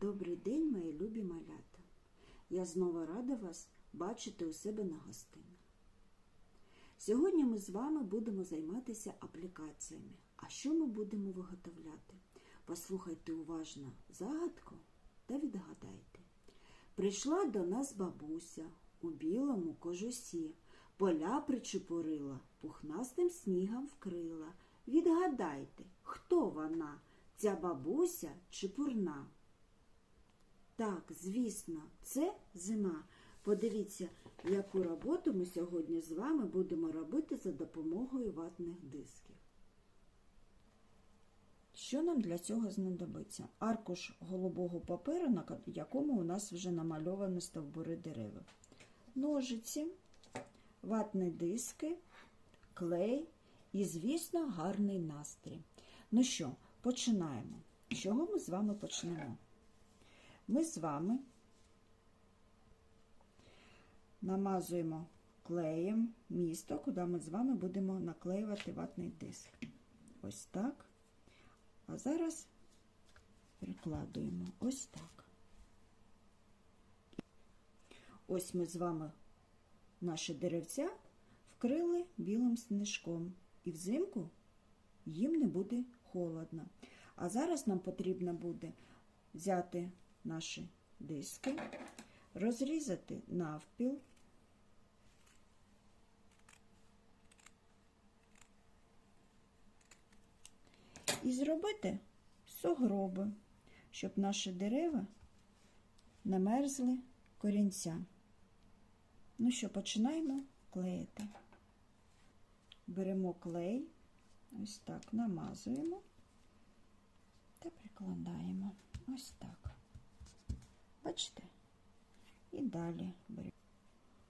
Добрий день, мої любі малята. Я знову рада вас бачити у себе на гостинах. Сьогодні ми з вами будемо займатися аплікаціями. А що ми будемо виготовляти? Послухайте уважно загадку та відгадайте. Прийшла до нас бабуся у білому кожусі, поля причепурила, пухнастим снігом вкрила. Відгадайте, хто вона, ця бабуся чепурна? Так, звісно, це зима. Подивіться, яку роботу ми сьогодні з вами будемо робити за допомогою ватних дисків. Що нам для цього знадобиться? Аркуш голубого паперу, на якому у нас вже намальовані стовбури дерева. Ножиці, ватні диски, клей і, звісно, гарний настрій. Ну що, починаємо. З чого ми з вами почнемо? Ми з вами намазуємо клеєм місто, куди ми з вами будемо наклеювати ватний диск. Ось так. А зараз прикладуємо ось так. Ось ми з вами наші деревця вкрили білим сніжком. І взимку їм не буде холодно. А зараз нам потрібно буде взяти наші диски, розрізати навпіл. І зробити сугроби, щоб наші дерева не мерзли корінця. Ну що, починаємо клеїти. Беремо клей, ось так намазуємо та прикладаємо. Ось так. Бачите? І далі беремо.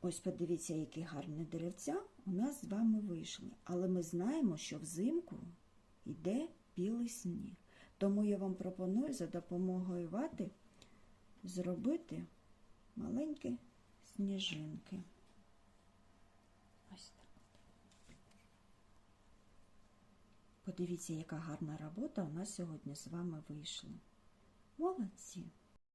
Ось подивіться, які гарні деревця у нас з вами вийшли. Але ми знаємо, що взимку йде білий сніг. Тому я вам пропоную за допомогою вати зробити маленькі сніжинки. Ось так. Подивіться, яка гарна робота у нас сьогодні з вами вийшла. Молодці!